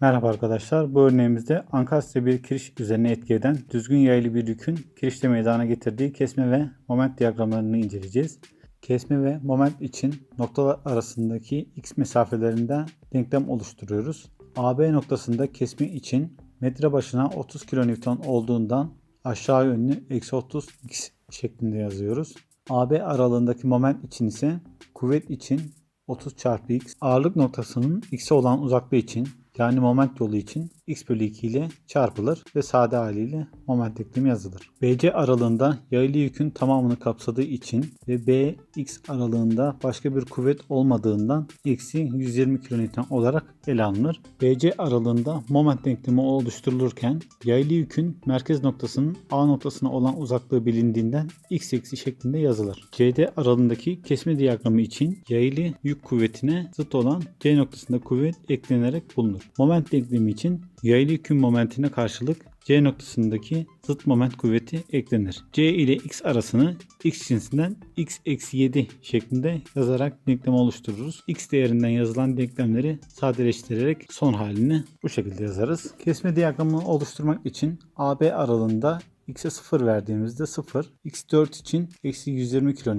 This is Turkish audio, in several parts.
Merhaba arkadaşlar. Bu örneğimizde ankastre bir kiriş üzerine etki eden düzgün yaylı bir yükün kirişte meydana getirdiği kesme ve moment diyagramlarını inceleyeceğiz. Kesme ve moment için noktalar arasındaki x mesafelerinde denklem oluşturuyoruz. AB noktasında kesme için metre başına 30 kN olduğundan aşağı yönlü eksi 30 x şeklinde yazıyoruz. AB aralığındaki moment için ise kuvvet için 30 çarpı x ağırlık noktasının x'e olan uzaklığı için yani moment yolu için x bölü 2 ile çarpılır ve sade haliyle moment denklemi yazılır. BC aralığında yaylı yükün tamamını kapsadığı için ve BX aralığında başka bir kuvvet olmadığından eksi 120 kN olarak ele alınır. BC aralığında moment denklemi oluşturulurken yaylı yükün merkez noktasının A noktasına olan uzaklığı bilindiğinden x eksi şeklinde yazılır. CD aralığındaki kesme diyagramı için yaylı yük kuvvetine zıt olan C noktasında kuvvet eklenerek bulunur. Moment denklemi için yaylı yükün momentine karşılık C noktasındaki zıt moment kuvveti eklenir. C ile x arasını x cinsinden x eksi 7 şeklinde yazarak denklemi oluştururuz. x değerinden yazılan denklemleri sadeleştirerek son halini bu şekilde yazarız. Kesme diyagramını oluşturmak için AB aralığında x'e 0 verdiğimizde 0, x4 için eksi 120 kN,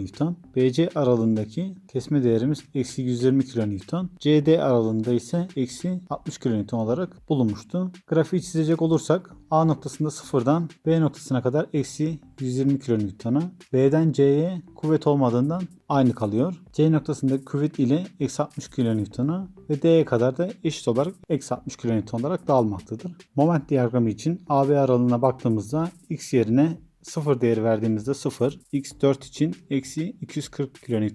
BC aralığındaki kesme değerimiz eksi 120 kN, CD aralığında ise eksi 60 kN olarak bulunmuştu. Grafiği çizecek olursak A noktasında 0'dan B noktasına kadar eksi 120 kN'a, B'den C'ye kuvvet olmadığından aynı kalıyor. C noktasındaki kuvvet ile eksi 60 kN'a ve D'ye kadar da eşit olarak eksi 60 kN olarak dağılmaktadır. Moment diyagramı için AB aralığına baktığımızda x yerine 0 değeri verdiğimizde 0, x4 için eksi 240 kN,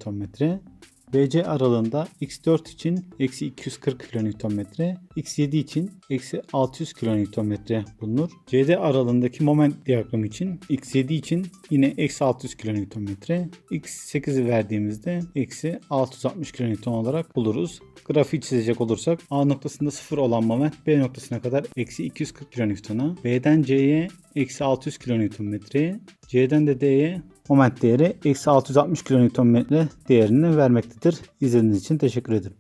BC aralığında x4 için eksi 240 kN, x7 için eksi 600 kN bulunur. CD aralığındaki moment diyagramı için x7 için yine eksi 600 kN, x8'i verdiğimizde eksi 660 kN olarak buluruz. Grafiği çizecek olursak A noktasında 0 olan moment B noktasına kadar eksi 240 kN'a, B'den C'ye eksi 600 kN'ye, C'den de D'ye moment değeri eksi 660 kN değerini vermektedir. İzlediğiniz için teşekkür ederim.